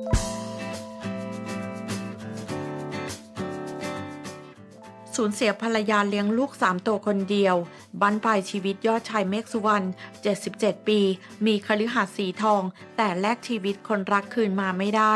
สูญเสียภรรยาเลี้ยงลูก 3 ตัวคนเดียว บั้นปลายชีวิตยอดชายเมฆสุวรรณ 77 ปี มีคฤหาสน์สีทอง แต่แลกชีวิตคนรักคืนมาไม่ได้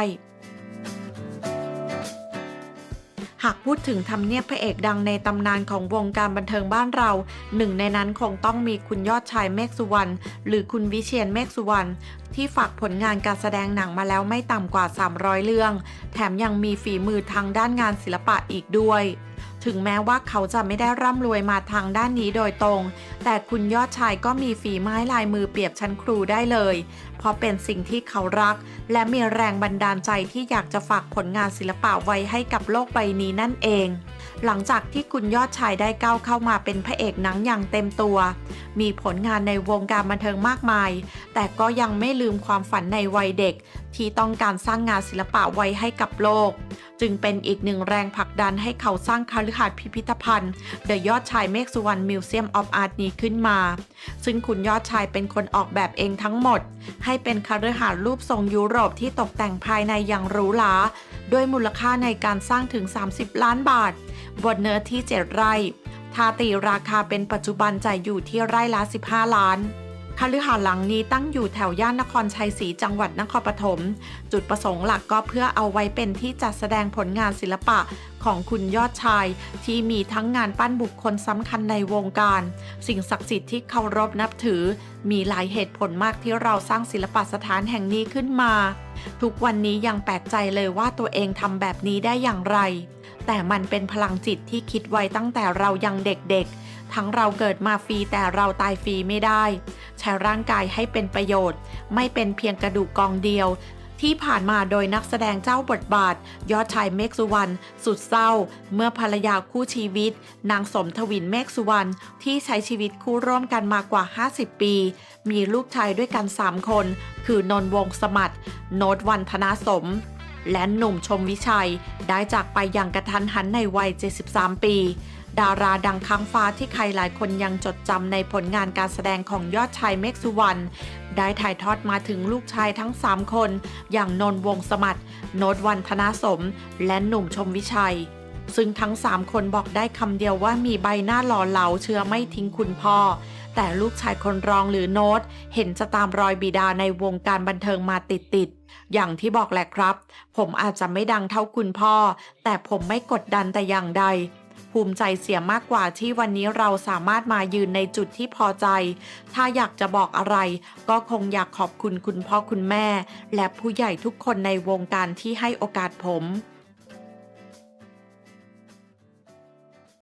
หากพูดถึงทำเนียบพระเอกดังในตำนานของวงการบันเทิงบ้านเรา หนึ่งในนั้นคงต้องมีคุณยอดชายเมฆสุวรรณหรือคุณวิเชียนเมฆสุวรรณที่ฝากผลงานการแสดงหนังมาแล้วไม่ต่ำกว่า 300 เรื่อง แถมยังมีฝีมือทางด้านงานศิลปะอีกด้วย ถึงแม้ว่าเขาจะไม่ได้ร่ำรวยมาทางด้านนี้โดยตรง แต่คุณยอดชายก็มีฝีไม้ลายมือเปรียบชั้นครูได้เลย เพราะเป็นสิ่งที่เขารัก และมีแรงบันดาลใจที่อยากจะฝากผลงานศิลปะไว้ให้กับโลกใบนี้นั่นเอง หลังจากที่คุณยอดชายได้ก้าวเข้ามาเป็นพระเอกหนังอย่างเต็มตัว มีผลงานในวงการบันเทิงมากมาย แต่ก็ยังไม่ลืมความฝันในวัยเด็ก ที่ต้องการสร้างงานศิลปะไว้ให้กับโลก จึงเป็นอีกหนึ่งแรงผลักดันให้เขาสร้างคฤหาสน์พิพิธภัณฑ์ The ยอดชายเมฆสุวรรณมิวเซียมออฟอาร์ตนี้ขึ้นมา ซึ่งคุณยอดชายเป็นคนออกแบบเองทั้งหมด ให้เป็นคฤหาสน์รูปทรงยุโรปที่ตกแต่งภายในอย่างหรูหราด้วยมูลค่าในการสร้างถึง 30 ล้านบาท บนเนื้อที่ 7 ไร่ถ้าตีราคาเป็นปัจจุบันจะอยู่ที่ไร่ละ 15 ล้าน คฤหาสน์หลังนี้ตั้งอยู่แถวย่านนครชัยศรีจังหวัดนครปฐม จุดประสงค์หลักก็เพื่อเอาไว้เป็นที่จัดแสดงผลงานศิลปะของคุณยอดชาย ที่มีทั้งงานปั้นบุคคลสำคัญในวงการ สิ่งศักดิ์สิทธิ์ที่เคารพนับถือ มีหลายเหตุผลมากที่เราสร้างศิลปะสถานแห่งนี้ขึ้นมา ทุกวันนี้ยังแปลกใจเลยว่าตัวเองทำแบบนี้ได้อย่างไร แต่มันเป็นพลังจิตที่คิดไว้ตั้งแต่เรายังเด็กๆ ทั้งเราเกิดมาฟรีแต่เราตายฟรีไม่ได้ ใช้ร่างกายให้เป็นประโยชน์ ไม่เป็นเพียงกระดูกกองเดียว ที่ผ่านมาโดยนักแสดงเจ้าบทบาท ยอดชายเมฆสุวรรณสุดเศร้า เมื่อภรรยาคู่ชีวิต นางสมทวินเมฆสุวรรณที่ใช้ชีวิตคู่ร่วมกันมากว่า 50 ปี มีลูกชายด้วยกัน 3 คน คือนนท์วงศ์สมัตโนตวันธนาสมและหนุ่มชมวิชัยได้จากไปอย่างกระทันหันในวัย 73 ปี ดาราดังค้างฟ้าที่ใครหลายคนยังจดจำในผลงานการแสดงของยอดชายเมฆสุวรรณได้ถ่ายทอดมาถึงลูกชายทั้ง 3 คน อย่างนนท์วงสมัตโนตวันธนาสม และหนุ่มชมวิชัย ซึ่งทั้ง 3 คนบอกได้คำเดียวว่ามีใบหน้าหล่อเหลาเชื่อไม่ทิ้งคุณพ่อ แต่ลูกชายคนรองหรือโน้ตเห็นจะตามรอยบิดาในวงการบันเทิงมาติดๆอย่างที่บอกแหละครับ ผมอาจจะไม่ดังเท่าคุณพ่อ แต่ผมไม่กดดันแต่อย่างใด ภูมิใจเสียมากกว่าที่วันนี้เราสามารถมายืนในจุดที่พอใจ ถ้าอยากจะบอกอะไร ก็คงอยากขอบคุณคุณพ่อคุณแม่ และผู้ใหญ่ทุกคนในวงการที่ให้โอกาสผม